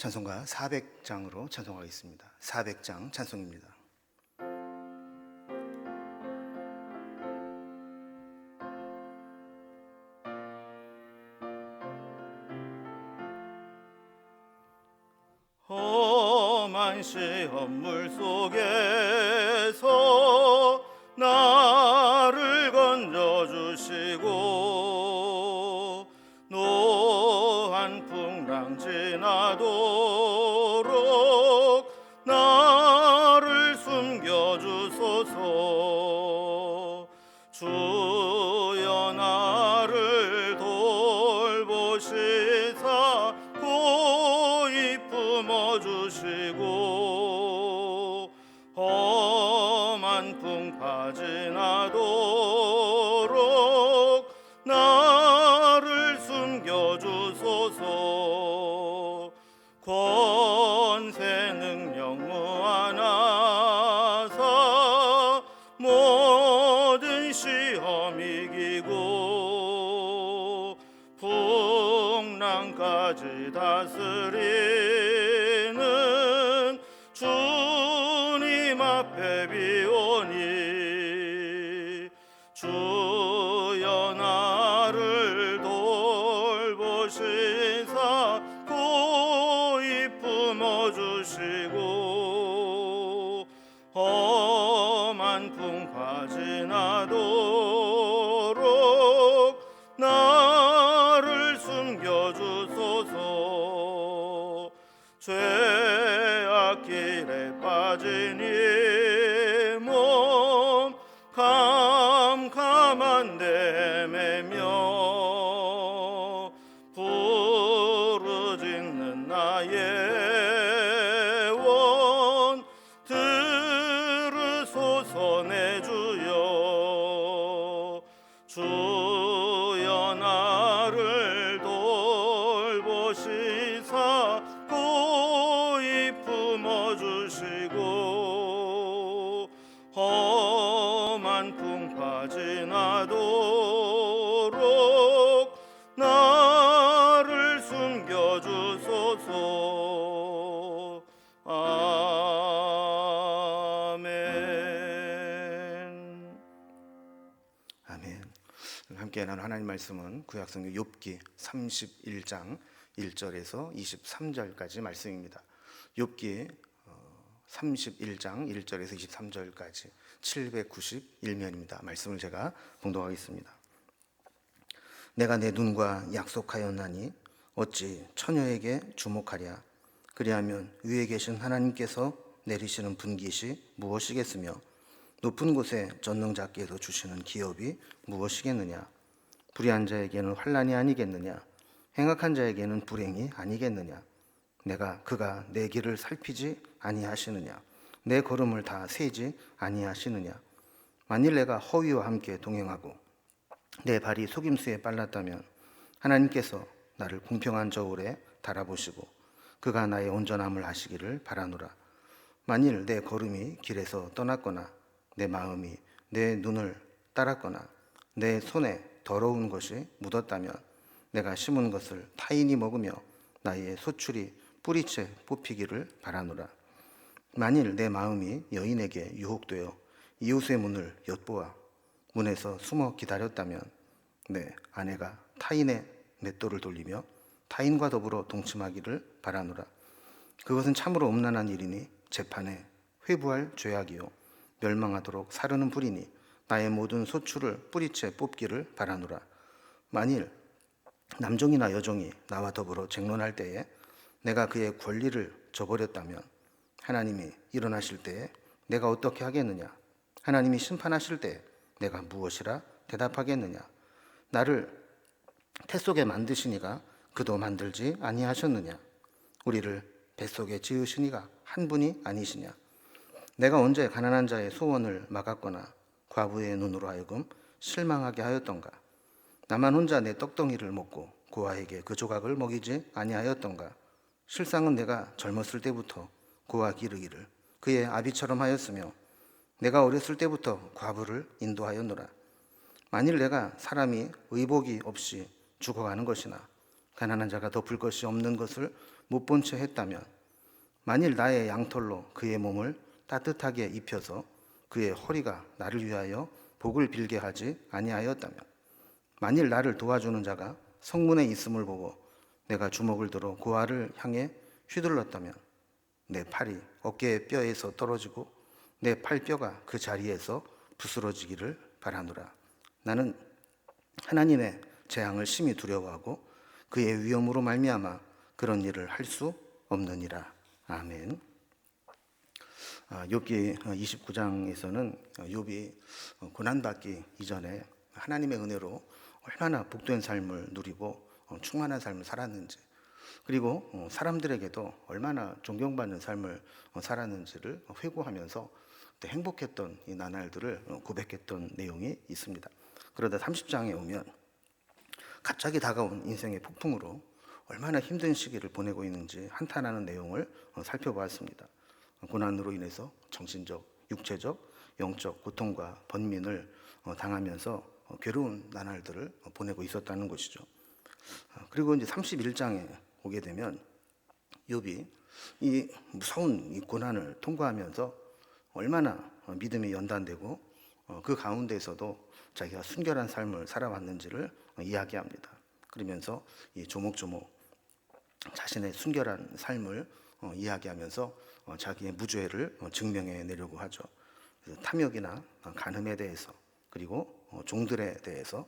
찬송가 400장으로 찬송하겠습니다. 400장 찬송입니다. 내주 말씀은 구약성경 욥기 31장 1절에서 23절까지 말씀입니다. 욥기 31장 1절에서 23절까지 791면입니다. 말씀을 제가 봉독하겠습니다. 내가 내 눈과 약속하였나니 어찌 처녀에게 주목하랴 그리하면 위에 계신 하나님께서 내리시는 분깃이 무엇이겠으며 높은 곳에 전능자께서 주시는 기업이 무엇이겠느냐 불의한 자에게는 환란이 아니겠느냐? 행악한 자에게는 불행이 아니겠느냐? 내가 그가 내 길을 살피지 아니하시느냐? 내 걸음을 다 세지 아니하시느냐? 만일 내가 허위와 함께 동행하고 내 발이 속임수에 빨랐다면 하나님께서 나를 공평한 저울에 달아보시고 그가 나의 온전함을 하시기를 바라노라. 만일 내 걸음이 길에서 떠났거나 내 마음이 내 눈을 따랐거나 내 손에 더러운 것이 묻었다면 내가 심은 것을 타인이 먹으며 나의 소출이 뿌리채 뽑히기를 바라노라 만일 내 마음이 여인에게 유혹되어 이웃의 문을 엿보아 문에서 숨어 기다렸다면 내 아내가 타인의 맷돌을 돌리며 타인과 더불어 동침하기를 바라노라. 그것은 참으로 음란한 일이니 재판에 회부할 죄악이요 멸망하도록 사르는 불이니 나의 모든 소출을 뿌리채 뽑기를 바라노라. 만일 남종이나 여종이 나와 더불어 쟁론할 때에 내가 그의 권리를 저버렸다면 하나님이 일어나실 때에 내가 어떻게 하겠느냐? 하나님이 심판하실 때 내가 무엇이라 대답하겠느냐? 나를 태 속에 만드시니가 그도 만들지 아니하셨느냐? 우리를 뱃속에 지으시니가 한 분이 아니시냐? 내가 언제 가난한 자의 소원을 막았거나 과부의 눈으로 하여금 실망하게 하였던가? 나만 혼자 내 떡덩이를 먹고 고아에게 그 조각을 먹이지 아니하였던가? 실상은 내가 젊었을 때부터 고아 기르기를 그의 아비처럼 하였으며 내가 어렸을 때부터 과부를 인도하였노라. 만일 내가 사람이 의복이 없이 죽어가는 것이나 가난한 자가 덮을 것이 없는 것을 못 본 채 했다면 만일 나의 양털로 그의 몸을 따뜻하게 입혀서 그의 허리가 나를 위하여 복을 빌게 하지 아니하였다면 만일 나를 도와주는 자가 성문에 있음을 보고 내가 주먹을 들어 고아를 향해 휘둘렀다면 내 팔이 어깨의 뼈에서 떨어지고 내 팔뼈가 그 자리에서 부스러지기를 바라노라. 나는 하나님의 재앙을 심히 두려워하고 그의 위험으로 말미암아 그런 일을 할 수 없느니라. 아멘. 아, 욥기 29장에서는 욥이 고난 받기 이전에 하나님의 은혜로 얼마나 복된 삶을 누리고 어, 충만한 삶을 살았는지 그리고 어, 사람들에게도 얼마나 존경받는 삶을 어, 살았는지를 회고하면서 행복했던 이 나날들을 어, 고백했던 내용이 있습니다. 그러다 30장에 오면 갑자기 다가온 인생의 폭풍으로 얼마나 힘든 시기를 보내고 있는지 한탄하는 내용을 어, 살펴보았습니다. 고난으로 인해서 정신적, 육체적, 영적 고통과 번민을 어, 당하면서 어, 괴로운 나날들을 어, 보내고 있었다는 것이죠. 아, 그리고 이제 31장에 오게 되면 욥이 이 무서운 이 고난을 통과하면서 얼마나 어, 믿음이 연단되고 어, 그 가운데에서도 자기가 순결한 삶을 살아왔는지를 어, 이야기합니다. 그러면서 이 조목조목 자신의 순결한 삶을 어, 이야기하면서 어, 자기의 무죄를 어, 증명해 내려고 하죠. 탐욕이나 어, 간음에 대해서 그리고 어, 종들에 대해서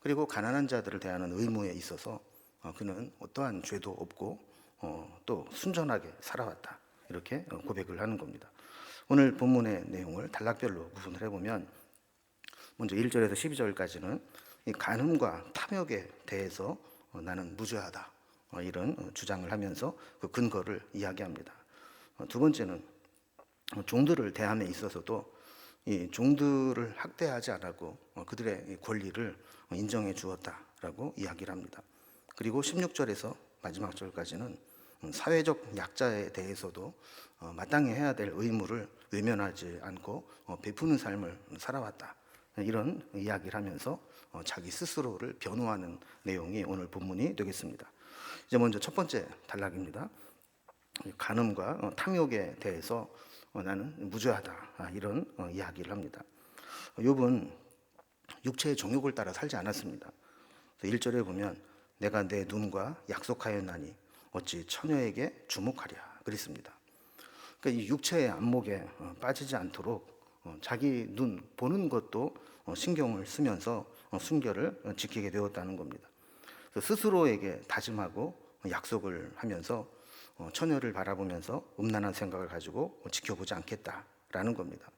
그리고 가난한 자들을 대하는 의무에 있어서 어, 그는 어떠한 죄도 없고 어, 또 순전하게 살아왔다 이렇게 어, 고백을 하는 겁니다. 오늘 본문의 내용을 단락별로 구분을 해보면 먼저 1절에서 12절까지는 이 간음과 탐욕에 대해서 어, 나는 무죄하다 어, 이런 어, 주장을 하면서 그 근거를 이야기합니다. 어, 두 번째는 어, 종들을 대함에 있어서도 이 종들을 학대하지 않았고 어, 그들의 이 권리를 어, 인정해 주었다라고 이야기를 합니다. 그리고 16절에서 마지막 절까지는 음, 사회적 약자에 대해서도 어, 마땅히 해야 될 의무를 외면하지 않고 어, 베푸는 삶을 살아왔다. 이런 이야기를 하면서 어, 자기 스스로를 변호하는 내용이 오늘 본문이 되겠습니다. 이제 먼저 첫 번째 단락입니다. 간음과 어, 탐욕에 대해서 어, 나는 무죄하다 아, 이런 어, 이야기를 합니다. 욥은 육체의 정욕을 따라 살지 않았습니다. 1절에 보면 내가 내 눈과 약속하였나니 어찌 처녀에게 주목하랴 그랬습니다. 그러니까 이 육체의 안목에 어, 빠지지 않도록 어, 자기 눈 보는 것도 어, 신경을 쓰면서 어, 순결을 어, 지키게 되었다는 겁니다. 그래서 스스로에게 다짐하고 약속을 하면서 어, 처녀를 바라보면서 음란한 생각을 가지고 지켜보지 않겠다라는 겁니다.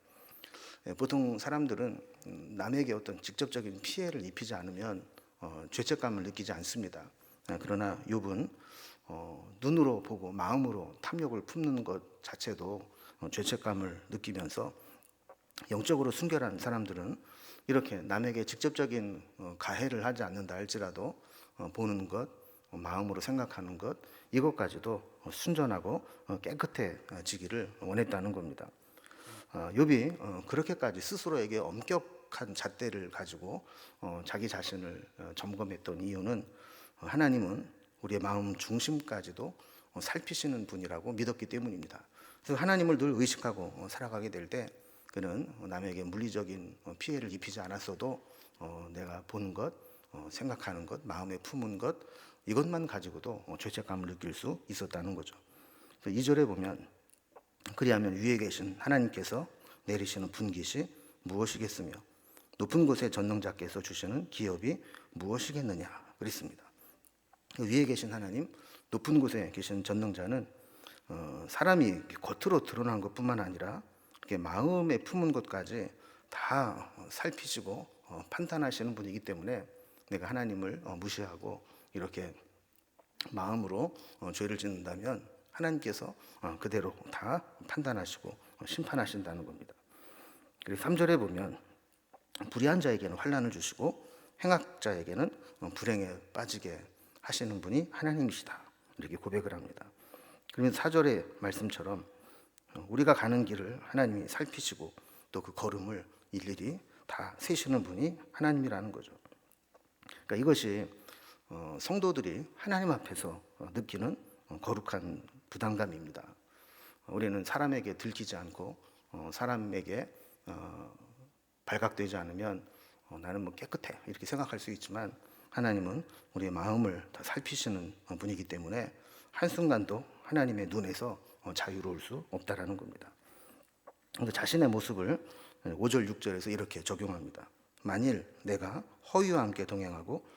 예, 보통 사람들은 음, 남에게 어떤 직접적인 피해를 입히지 않으면 어, 죄책감을 느끼지 않습니다. 예, 그러나 욥은 어, 눈으로 보고 마음으로 탐욕을 품는 것 자체도 어, 죄책감을 느끼면서 영적으로 순결한 사람들은 이렇게 남에게 직접적인 어, 가해를 하지 않는다 할지라도 어, 보는 것, 어, 마음으로 생각하는 것 이것까지도 어, 순전하고 어, 깨끗해지기를 원했다는 겁니다. 어, 욥이 어, 그렇게까지 스스로에게 엄격한 잣대를 가지고 어, 자기 자신을 어, 점검했던 이유는 어, 하나님은 우리의 마음 중심까지도 어, 살피시는 분이라고 믿었기 때문입니다. 그래서 하나님을 늘 의식하고 어, 살아가게 될 때 그는 남에게 물리적인 어, 피해를 입히지 않았어도 어, 내가 보는 것, 어, 생각하는 것, 마음에 품은 것 이것만 가지고도 어, 죄책감을 느낄 수 있었다는 거죠. 그래서 2절에 보면 그리하면 위에 계신 하나님께서 내리시는 분깃이 무엇이겠으며 높은 곳에 전능자께서 주시는 기업이 무엇이겠느냐 그랬습니다. 그 위에 계신 하나님, 높은 곳에 계신 전능자는 어, 사람이 겉으로 드러난 것뿐만 아니라 이렇게 마음에 품은 것까지 다 어, 살피시고 어, 판단하시는 분이기 때문에 내가 하나님을 어, 무시하고 이렇게 마음으로 어, 죄를 짓는다면 하나님께서 어, 그대로 다 판단하시고 어, 심판하신다는 겁니다. 그리고 3절에 보면 불의한 자에게는 환란을 주시고 행악자에게는 어, 불행에 빠지게 하시는 분이 하나님이시다. 이렇게 고백을 합니다. 그러면 4절의 말씀처럼 어, 우리가 가는 길을 하나님이 살피시고 또 그 걸음을 일일이 다 세시는 분이 하나님이라는 거죠. 그러니까 이것이 어, 성도들이 하나님 앞에서 어, 느끼는 어, 거룩한 부담감입니다. 우리는 사람에게 들키지 않고 어, 사람에게 어, 발각되지 않으면 어, 나는 뭐 깨끗해 이렇게 생각할 수 있지만 하나님은 우리의 마음을 다 살피시는 어, 분이기 때문에 한 순간도 하나님의 눈에서 어, 자유로울 수 없다라는 겁니다. 자신의 모습을 5절 6절에서 이렇게 적용합니다. 만일 내가 허위와 함께 동행하고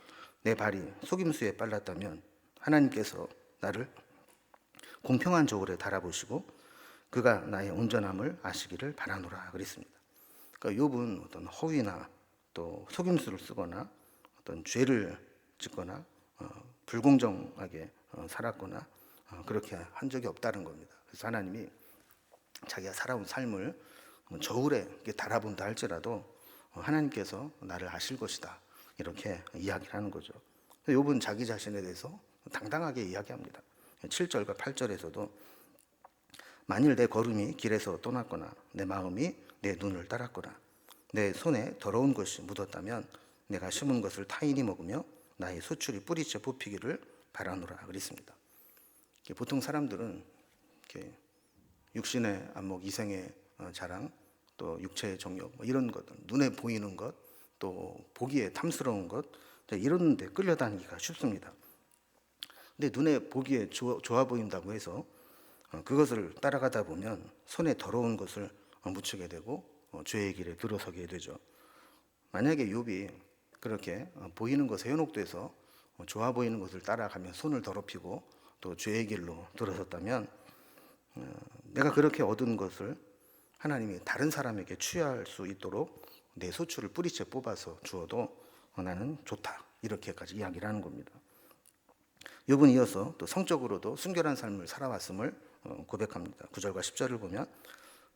내 발이 속임수에 빨랐다면 하나님께서 나를 공평한 저울에 달아보시고 그가 나의 온전함을 아시기를 바라노라 그랬습니다. 그러니까 욥은 어떤 허위나 또 속임수를 쓰거나 어떤 죄를 짓거나 어, 불공정하게 어, 살았거나 어, 그렇게 한 적이 없다는 겁니다. 그래서 하나님이 자기가 살아온 삶을 저울에 달아본다 할지라도 어, 하나님께서 나를 아실 것이다 이렇게 이야기를 하는 거죠. 욥은 자기 자신에 대해서 당당하게 이야기합니다. 7절과 8절에서도 만일 내 걸음이 길에서 떠났거나 내 마음이 내 눈을 따랐거나 내 손에 더러운 것이 묻었다면 내가 심은 것을 타인이 먹으며 나의 소출이 뿌리째 뽑히기를 바라노라 그랬습니다. 보통 사람들은 육신의 안목, 이생의 어, 자랑, 또 육체의 정욕 뭐 이런 것, 눈에 보이는 것, 또 보기에 탐스러운 것 이런 데 끌려다니기가 쉽습니다. 근데 눈에 보기에 좋아, 보인다고 해서 어, 그것을 따라가다 보면 손에 더러운 것을 어, 묻히게 되고 어, 죄의 길에 들어서게 되죠. 만약에 욥이 그렇게 어, 보이는 것에 현혹돼서 어, 좋아 보이는 것을 따라가며 손을 더럽히고 또 죄의 길로 들어섰다면 어, 내가 그렇게 얻은 것을 하나님이 다른 사람에게 취할 수 있도록 내 소출을 뿌리째 뽑아서 주어도 어, 나는 좋다 이렇게까지 이야기를 하는 겁니다. 욥은 이어서 또 성적으로도 순결한 삶을 살아왔음을 어, 고백합니다. 9절과 10절을 보면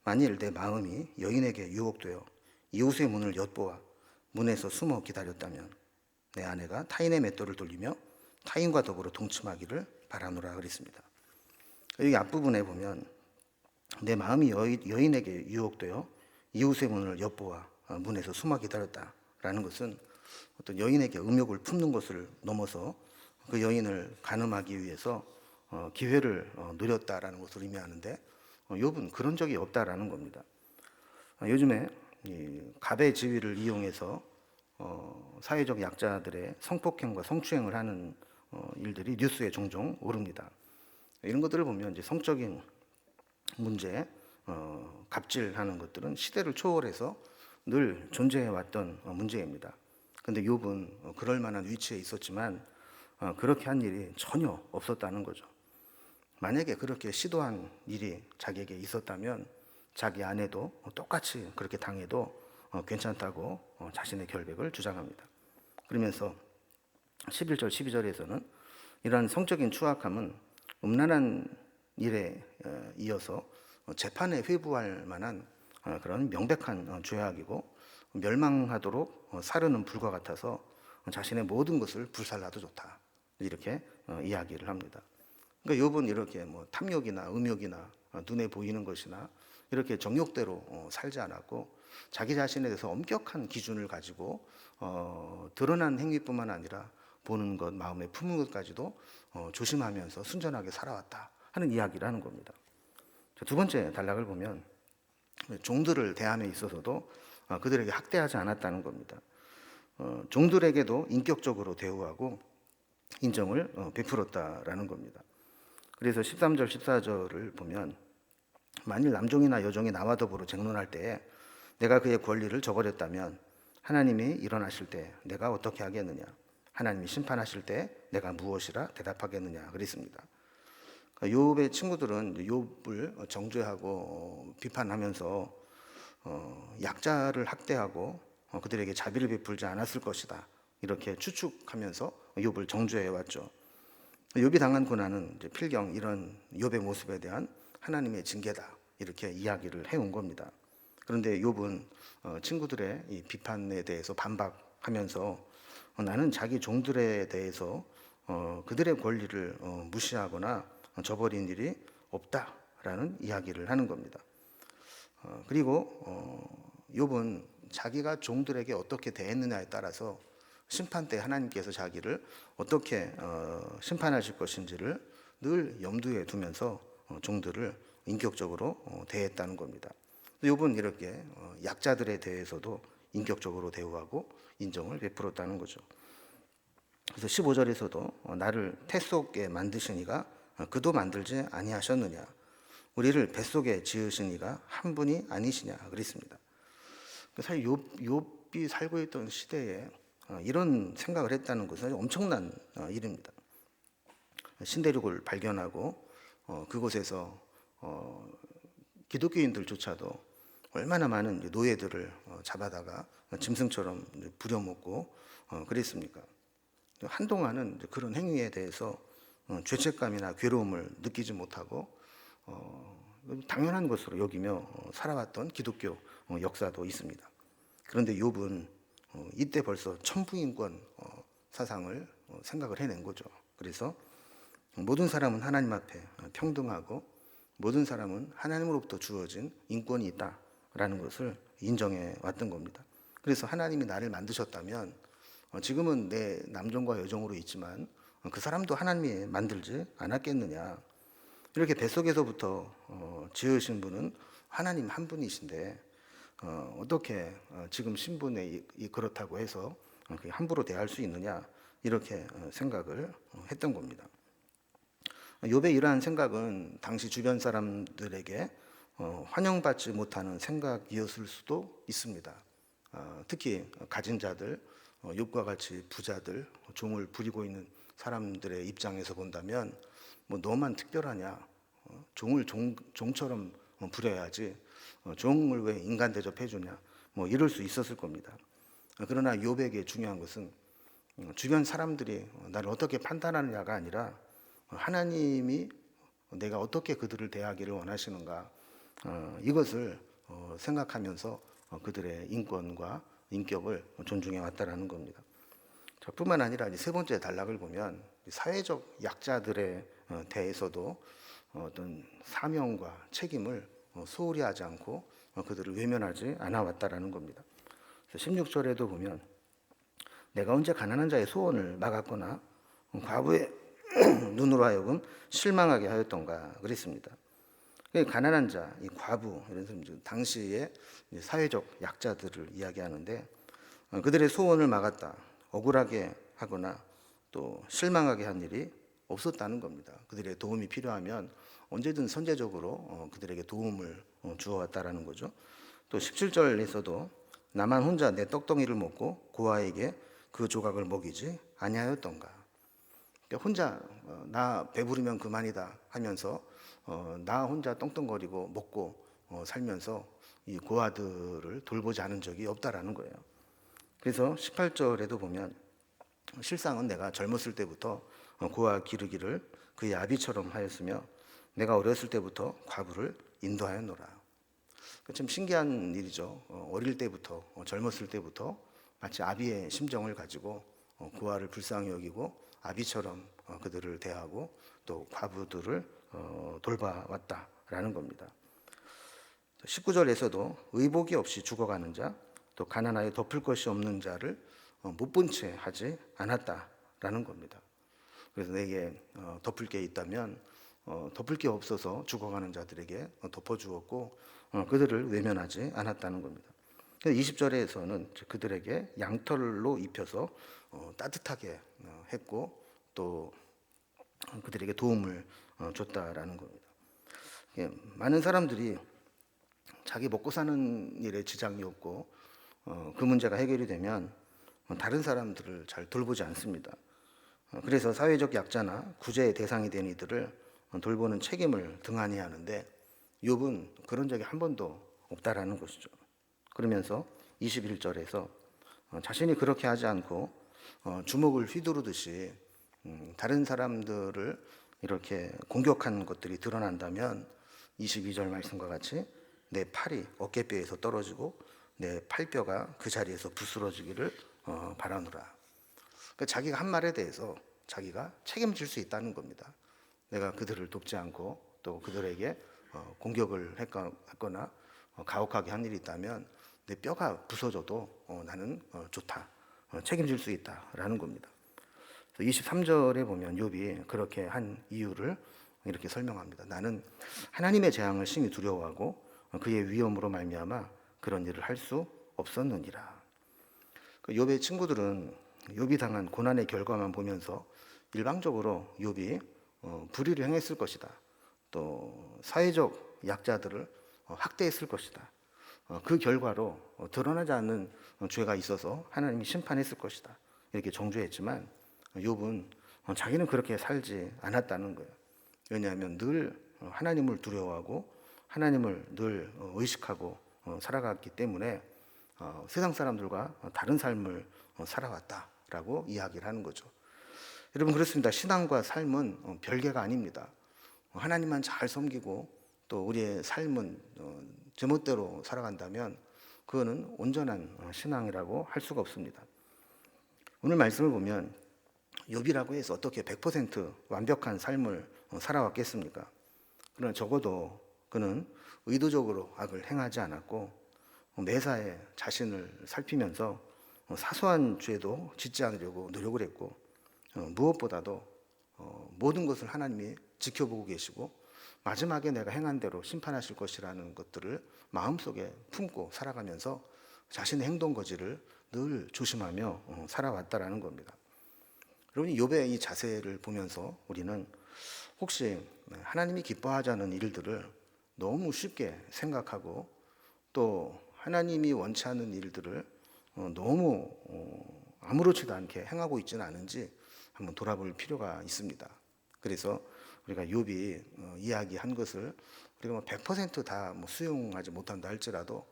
만일 내 마음이 여인에게 유혹되어 이웃의 문을 엿보아 문에서 숨어 기다렸다면 내 아내가 타인의 맷돌을 돌리며 타인과 더불어 동침하기를 바라노라 그랬습니다. 여기 앞부분에 보면 내 마음이 여인, 여인 에게 유혹되어 이웃의 문을 엿보아 어, 문에서 숨어 기다렸다라는 것은 어떤 여인에게 음욕을 품는 것을 넘어서 그 여인을 가늠하기 위해서 어, 기회를 어, 노렸다라는 것을 의미하는데 어, 욥은 그런 적이 없다라는 겁니다. 어, 요즘에 이 갑의 지위를 이용해서 어, 사회적 약자들의 성폭행과 성추행을 하는 어, 일들이 뉴스에 종종 오릅니다. 이런 것들을 보면 이제 성적인 문제, 어, 갑질하는 것들은 시대를 초월해서 늘 존재해 왔던 어, 문제입니다. 근데 욥은 어, 그럴 만한 위치에 있었지만 어, 그렇게 한 일이 전혀 없었다는 거죠. 만약에 그렇게 시도한 일이 자기에게 있었다면 자기 아내도 똑같이 그렇게 당해도 어, 괜찮다고 어, 자신의 결백을 주장합니다. 그러면서 11절, 12절에서는 이러한 성적인 추악함은 음란한 일에 어, 이어서 어, 재판에 회부할 만한 어, 그런 명백한 어, 죄악이고 멸망하도록 어, 사르는 불과 같아서 어, 자신의 모든 것을 불살라도 좋다 이렇게 어, 이야기를 합니다. 그러니까 욥은 이렇게 뭐 탐욕이나 음욕이나 어, 눈에 보이는 것이나 이렇게 정욕대로 어, 살지 않았고 자기 자신에 대해서 엄격한 기준을 가지고 어, 드러난 행위뿐만 아니라 보는 것, 마음에 품은 것까지도 어, 조심하면서 순전하게 살아왔다 하는 이야기를 하는 겁니다. 자, 두 번째 단락을 보면 종들을 대함에 있어서도 어, 그들에게 학대하지 않았다는 겁니다. 어, 종들에게도 인격적으로 대우하고 인정을 어, 베풀었다라는 겁니다. 그래서 13절, 14절을 보면 만일 남종이나 여종이 나와 더불어 쟁론할 때에 내가 그의 권리를 저버렸다면 하나님이 일어나실 때 내가 어떻게 하겠느냐? 하나님이 심판하실 때 내가 무엇이라 대답하겠느냐? 그랬습니다. 그러니까 욥의 친구들은 욥을 정죄하고 어, 비판하면서 어, 약자를 학대하고 어, 그들에게 자비를 베풀지 않았을 것이다. 이렇게 추측하면서 욥을 정죄해 왔죠. 욥이 당한 고난은 필경 이런 욥의 모습에 대한 하나님의 징계다 이렇게 이야기를 해온 겁니다. 그런데 욥은 어, 친구들의 이 비판에 대해서 반박하면서 어, 나는 자기 종들에 대해서 어, 그들의 권리를 어, 무시하거나 어, 저버린 일이 없다라는 이야기를 하는 겁니다. 어, 그리고 어, 욥은 자기가 종들에게 어떻게 대했느냐에 따라서 심판 때 하나님께서 자기를 어떻게 어, 심판하실 것인지를 늘 염두에 두면서 어, 종들을 인격적으로 어, 대했다는 겁니다. 욥은 이렇게 어, 약자들에 대해서도 인격적으로 대우하고 인정을 베풀었다는 거죠. 그래서 15절에서도 어, 나를 태 속에 만드시니가 어, 그도 만들지 아니하셨느냐 우리를 뱃속에 지으시니가 한 분이 아니시냐 그랬습니다. 그 사실 욥, 욥이 살고 있던 시대에 어, 이런 생각을 했다는 것은 엄청난 어, 일입니다. 신대륙을 발견하고 어, 그곳에서 어, 기독교인들조차도 얼마나 많은 노예들을 어, 잡아다가 짐승처럼 부려먹고 어, 그랬습니까? 한동안은 그런 행위에 대해서 어, 죄책감이나 괴로움을 느끼지 못하고 어, 당연한 것으로 여기며 어, 살아왔던 기독교 어, 역사도 있습니다. 그런데 욥은 어, 이때 벌써 천부인권 어, 사상을 어, 생각을 해낸 거죠. 그래서 모든 사람은 하나님 앞에 어, 평등하고 모든 사람은 하나님으로부터 주어진 인권이 있다라는 것을 인정해 왔던 겁니다. 그래서 하나님이 나를 만드셨다면 어, 지금은 내 남종과 여종으로 있지만 어, 그 사람도 하나님이 만들지 않았겠느냐. 이렇게 뱃속에서부터 어, 지으신 분은 하나님 한 분이신데 어, 어떻게 어, 지금 신분에 이- 이 그렇다고 해서 함부로 대할 수 있느냐 이렇게 어, 생각을 어, 했던 겁니다. 욥의 이러한 생각은 당시 주변 사람들에게 어, 환영받지 못하는 생각이었을 수도 있습니다. 어, 특히 가진 자들, 어, 욥과 같이 부자들, 종을 부리고 있는 사람들의 입장에서 본다면 뭐 너만 특별하냐? 어, 종을 종, 종처럼 어, 부려야지. 어, 종을 왜 인간 대접해 주냐? 뭐 이럴 수 있었을 겁니다. 어, 그러나 욥에게 중요한 것은 어, 주변 사람들이 어, 나를 어떻게 판단하느냐가 아니라 어, 하나님이 내가 어떻게 그들을 대하기를 원하시는가 어, 이것을 어, 생각하면서 어, 그들의 인권과 인격을 존중해 왔다라는 겁니다. 자, 뿐만 아니라 세 번째 단락을 보면 사회적 약자들에 어, 대해서도 어떤 사명과 책임을 어, 소홀히 하지 않고 어, 그들을 외면하지 않아 왔다라는 겁니다. 그래서 16절에도 보면 내가 언제 가난한 자의 소원을 막았거나 과부의 눈으로 하여금 실망하게 하였던가 그랬습니다. 그 가난한 자, 이 과부 이런 이제 사회적 약자들을 이야기하는데 어, 그들의 소원을 막았다, 억울하게 하거나 또 실망하게 한 일이 없었다는 겁니다. 그들의 도움이 필요하면 언제든 선제적으로 어, 그들에게 도움을 어, 주어왔다라는 거죠. 또 17절에서도 나만 혼자 내 떡덩이를 먹고 고아에게 그 조각을 먹이지 아니하였던가. 그러니까 혼자 어, 나 배부르면 그만이다 하면서 어, 나 혼자 떵떵거리고 먹고 어, 살면서 이 고아들을 돌보지 않은 적이 없다라는 거예요. 그래서 18절에도 보면 실상은 내가 젊었을 때부터 어, 고아 기르기를 그의 아비처럼 하였으며 내가 어렸을 때부터 과부를 인도하였노라. 그참 신기한 일이죠. 어, 어릴 때부터 어, 젊었을 때부터 마치 아비의 심정을 가지고 어, 고아를 불쌍히 여기고 아비처럼 어, 그들을 대하고 또 과부들을 어, 돌봐왔다라는 겁니다. 19절에서도 의복이 없이 죽어가는 자, 또 가난하여 덮을 것이 없는 자를 어, 못본 채 하지 않았다라는 겁니다. 그래서 내게 어, 덮을 게 있다면 어, 덮을 게 없어서 죽어가는 자들에게 어, 덮어주었고 어, 그들을 외면하지 않았다는 겁니다. 20절에서는 그들에게 양털로 입혀서 어, 따뜻하게 어, 했고 또 그들에게 도움을 어, 줬다라는 겁니다. 예, 많은 사람들이 자기 먹고 사는 일에 지장이 없고 어, 그 문제가 해결이 되면 어, 다른 사람들을 잘 돌보지 않습니다. 어, 그래서 사회적 약자나 구제의 대상이 된 이들을 어, 돌보는 책임을 등한히 하는데 욥은 그런 적이 한 번도 없다라는 것이죠. 그러면서 21절에서 어, 자신이 그렇게 하지 않고 어, 주먹을 휘두르듯이 음, 다른 사람들을 이렇게 공격한 것들이 드러난다면 22절 말씀과 같이 내 팔이 어깨뼈에서 떨어지고 내 팔뼈가 그 자리에서 부스러지기를 어, 바라노라. 그러니까 자기가 한 말에 대해서 자기가 책임질 수 있다는 겁니다. 내가 그들을 돕지 않고 또 그들에게 어, 공격을 했거- 했거나 어, 가혹하게 한 일이 있다면 내 뼈가 부서져도 어, 나는 어, 좋다. 어, 책임질 수 있다라는 겁니다. 23절에 보면 욥이 그렇게 한 이유를 이렇게 설명합니다. 나는 하나님의 재앙을 심히 두려워하고 그의 위험으로 말미암아 그런 일을 할 수 없었느니라. 그 욥의 친구들은 욥이 당한 고난의 결과만 보면서 일방적으로 욥이 어, 불의를 행했을 것이다. 또 사회적 약자들을 어, 학대했을 것이다. 어, 그 결과로 어, 드러나지 않는 어, 죄가 있어서 하나님이 심판했을 것이다. 이렇게 정죄했지만 어, 욥은 어, 자기는 그렇게 살지 않았다는 거예요. 왜냐하면 늘 어, 하나님을 두려워하고 하나님을 늘 어, 의식하고 어, 살아갔기 때문에 어, 세상 사람들과 어, 다른 삶을 어, 살아왔다라고 이야기를 하는 거죠. 여러분 그렇습니다. 신앙과 삶은 어, 별개가 아닙니다. 어, 하나님만 잘 섬기고 또 우리의 삶은 어, 제멋대로 살아간다면 그거는 온전한 어, 신앙이라고 할 수가 없습니다. 오늘 말씀을 보면 욥이라고 해서 어떻게 100% 완벽한 삶을 어, 살아왔겠습니까? 그러나 적어도 그는 의도적으로 악을 행하지 않았고 어, 매사에 자신을 살피면서 어, 사소한 죄도 짓지 않으려고 노력을 했고 어, 무엇보다도 어, 모든 것을 하나님이 지켜보고 계시고 마지막에 내가 행한 대로 심판하실 것이라는 것들을 마음속에 품고 살아가면서 자신의 행동 거지를 늘 조심하며 어, 살아왔다라는 겁니다. 여러분이 욥의 이 자세를 보면서 우리는 혹시 하나님이 기뻐하지 않은 일들을 너무 쉽게 생각하고 또 하나님이 원치 않는 일들을 어, 너무 어, 아무렇지도 않게 행하고 있지는 않은지 한번 돌아볼 필요가 있습니다. 그래서 우리가 욥이 어, 이야기한 것을 우리가 뭐 100%다 뭐 수용하지 못한다 할지라도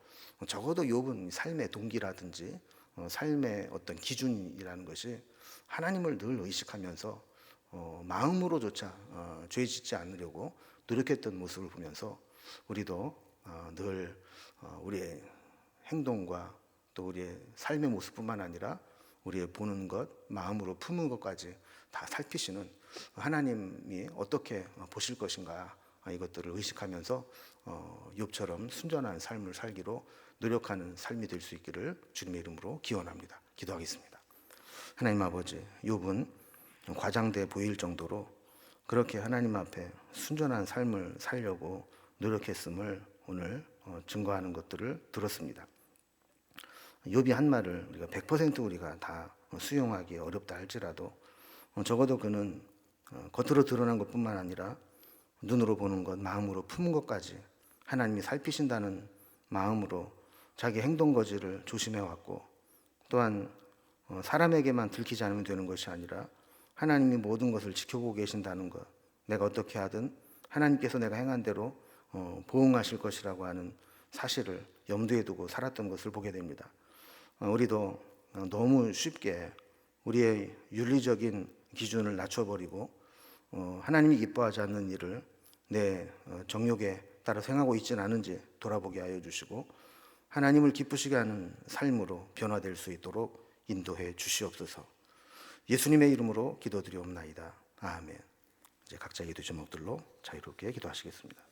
적어도 욥은 삶의 동기라든지 어, 삶의 어떤 기준이라는 것이 하나님을 늘 의식하면서 어, 마음으로조차 어, 죄 짓지 않으려고 노력했던 모습을 보면서 우리도 어, 늘 어, 우리의 행동과 또 우리의 삶의 모습뿐만 아니라 우리의 보는 것, 마음으로 품은 것까지 다 살피시는 하나님이 어떻게 보실 것인가 아, 이것들을 의식하면서 어, 욥처럼 순전한 삶을 살기로 노력하는 삶이 될 수 있기를 주님의 이름으로 기원합니다. 기도하겠습니다. 하나님 아버지, 욥은 과장돼 보일 정도로 그렇게 하나님 앞에 순전한 삶을 살려고 노력했음을 오늘 어, 증거하는 것들을 들었습니다. 욥이 한 말을 우리가 100% 우리가 다 수용하기 어렵다 할지라도 어, 적어도 그는 어, 겉으로 드러난 것뿐만 아니라 눈으로 보는 것, 마음으로 품은 것까지 하나님이 살피신다는 마음으로 자기 행동 거지를 조심해 왔고 또한 어, 사람에게만 들키지 않으면 되는 것이 아니라 하나님이 모든 것을 지켜보고 계신다는 것, 내가 어떻게 하든 하나님께서 내가 행한 대로 어, 보응하실 것이라고 하는 사실을 염두에 두고 살았던 것을 보게 됩니다. 어, 우리도 어, 너무 쉽게 우리의 윤리적인 기준을 낮춰버리고 어, 하나님이 기뻐하지 않는 일을 내 어, 정욕에 따라 행하고 있지는 않은지 돌아보게 하여 주시고 하나님을 기쁘시게 하는 삶으로 변화될 수 있도록 인도해 주시옵소서. 예수님의 이름으로 기도드리옵나이다. 아멘. 이제 각자 기도 제목들로 자유롭게 기도하시겠습니다.